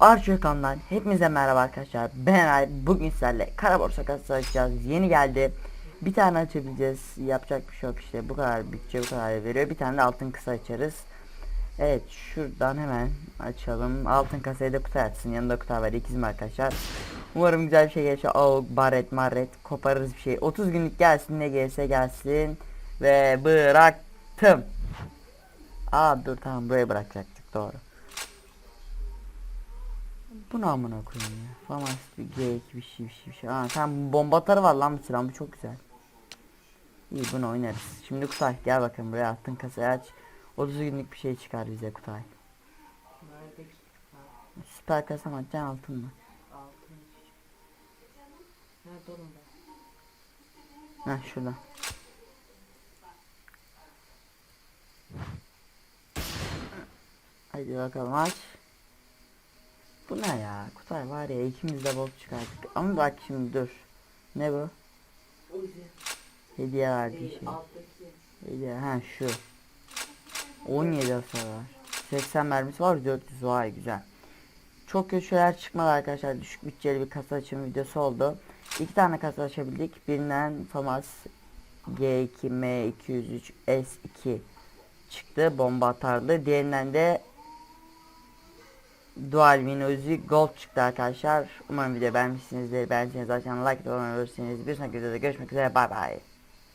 Archer kanalından hepinize merhaba arkadaşlar. Ben Ay. Bugün sizlerle kara borsa kasası açacağız. Yeni geldi. Bir tane açabileceğiz. Yapacak bir şey yok işte. Bu kadar bütçe bu kadar veriyor. Bir tane de altın kısa açarız. Evet şuradan hemen açalım. Altın kasayı da kutu açsın. Yanında kutu var. ikizim arkadaşlar. Umarım güzel bir şey gelir. Oh baret maret koparırız bir şey. 30 günlük gelsin ne gelirse gelsin. Ve bıraktım. Aa dur tamam buraya bırakacaktık doğru. Bu ne amına koyayım ya. Famas bir G2 bir şey bir şey bir şey. Aa sen bomba atarı var lan bu silah bu çok güzel. İyi bunu oynarız. Şimdi Kutay gel bakın buraya attın kasayı aç. 30 günlük bir şey çıkar bize Kutay. Ha, Süper kasa mı atacaksın altın mı? altın. Ben? Heh şurada. Hadi bakalım aç. Bu ne ya? Kutay var ya ikimiz de bok çıkarttık. Ama bak şimdi dur. Ne bu? Hediye verdiği şey. Hediye ha şu. 17 hasar var. 80 mermisi var 400 vay güzel. Çok kötü şeyler çıkmadı arkadaşlar. Düşük bütçeli bir kasa açım videosu oldu. İki tane kasa açabildik. Birinden Famas G2 M203 S2 çıktı. Bomba atardı. Diğerinden de Dual Win Gold çıktı arkadaşlar. Umarım video beğenmişsinizdir. Beğendiyseniz zaten like ve abone bir sonraki videoda görüşmek üzere. Bay bay.